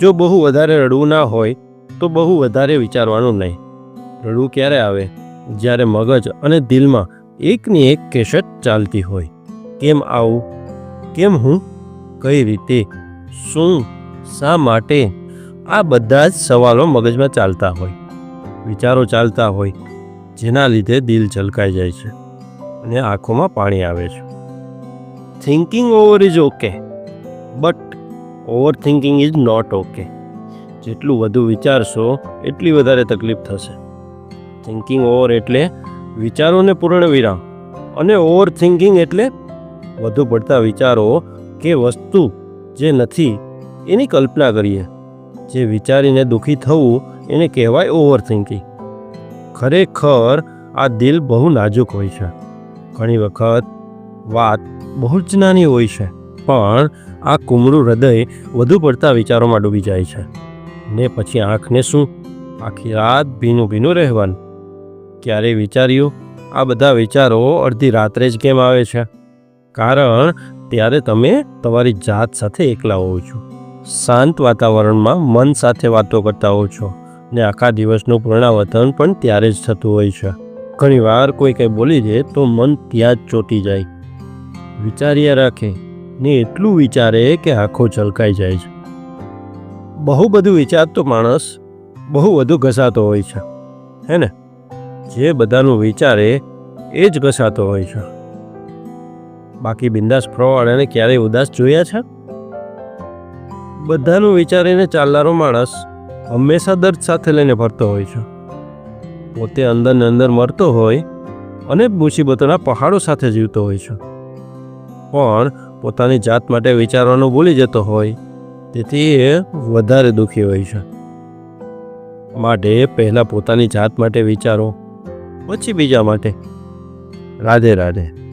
જો બહુ વધારે રડવું ના હોય, તો બહુ વધારે વિચારવાનું નહીં. રડવું ક્યારે આવે? જ્યારે મગજ અને દિલમાં એકની એક કેસેટ ચાલતી હોય. કેમ આવું? કેમ હું? કઈ રીતે? શું? શા માટે? આ બધા જ સવાલો મગજમાં ચાલતા હોય. વિચારો ચાલતા હોય, જેના લીધે દિલ છલકાઈ જાય છે અને આંખોમાં પાણી આવે છે. Thinking over is okay but over thinking is not okay જેટલું વધુ વિચારશો, એટલી વધારે તકલીફ થશે. થિંકિંગ ઓવર એટલે વિચારોને પૂર્ણ વિરામ અને ઓવર થિંકિંગ એટલે વધુ પડતા વિચારો કે વસ્તુ જે નથી, એની કલ્પના કરીએ. જે વિચારીને દુઃખી થવું, એને કહેવાય ઓવર થિંકિંગ ખરેખર આ દિલ બહુ નાજુક હોય છે. ઘણી વખત વાત બહુ જ નાની હોય છે. પણ આ કુમળું હૃદય વધુ પડતા વિચારોમાં ડૂબી જાય છે. ને પછી આંખને શું? આખી રાત ભીનું ભીનું રહેવાનું. ક્યારે વિચાર્યું? આ બધા વિચારો અડધી રાત્રે જ કેમ આવે છે? કારણ ત્યારે તમે તમારી જાત સાથે એકલા હોવ છો. શાંત વાતાવરણમાં મન સાથે વાતો કરતા હોવ છો. ને આખા દિવસનું પુનરાવર્તન પણ ત્યારે જ થતું હોય છે. ઘણીવાર કોઈ કંઈ બોલી દે તો મન ત્યાં જ ચોંટી જાય. વિચાર્યા રાખે. ને એટલું વિચારે કે આંખો છલકાઈ જાય છે. બહુ બધું વિચારતો માણસ બહુ વધુ ઘસાતો હોય છે, હે ને? જે બધાનું વિચારે એ જ ઘસાતો હોય છે. બાકી બિંદાસ ફ્રોવાળાને ક્યારેય ઉદાસ જોયા છે? બધાનું વિચારીને ચાલનારો માણસ હંમેશા દર્દ સાથે લઈને ફરતો હોય છે. પોતે અંદર ને અંદર મરતો હોય અને મુસીબતોના પહાડો સાથે જીવતો હોય છે. પણ પોતાની જાત માટે વિચારવાનું ભૂલી જતો હોય, તેથી એ વધારે દુઃખી હોય છે. માટે પહેલાં પોતાની જાત માટે વિચારો, પછી બીજા માટે. રાધે રાધે.